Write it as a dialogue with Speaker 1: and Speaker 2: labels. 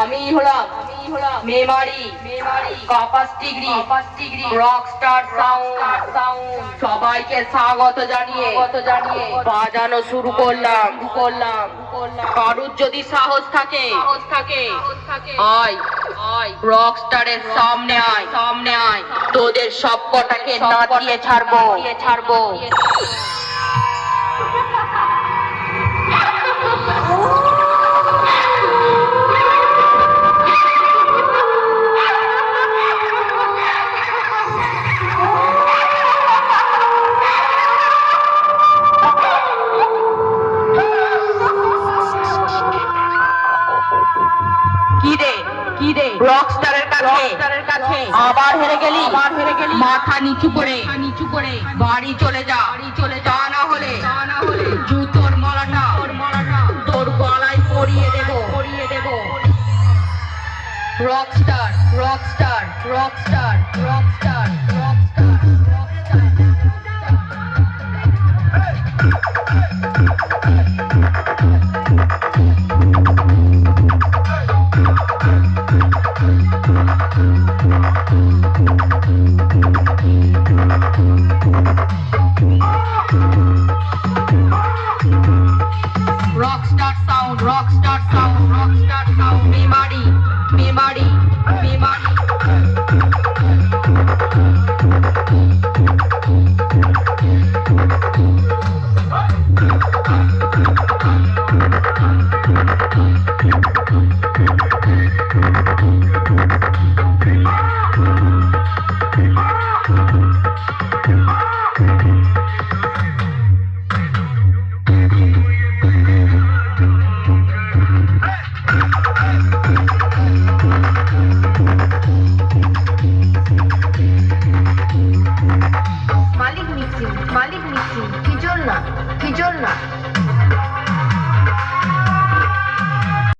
Speaker 1: আমি হলাম মেমারি কপাস ডিগ্রি রক স্টার সাউন্ড সবাইকে স্বাগত জানিয়ে জানিয়ে বাজানো শুরু করলাম। করলাম কারুর যদি সাহস থাকে থাকে আয় রক স্টারের সামনে আয়। সামনে আয় তোদের সব কটাকে নাচিয়ে ছাড়বো ছাড়বো। রকস্টারের কাছে। আবার হেরে গেলি। আবার হেরে গেলি। মাথা নিচু করে। নিচু করে। বাড়ি চলে যা। বাড়ি চলে যা। না হলে জুতোর মলাটা। ওর মলাটা। তোর গলায় পরিয়ে দেব। পরিয়ে দেব। Rockstar rockstar rockstar rockstar rockstar rockstar sound rockstar sound rockstar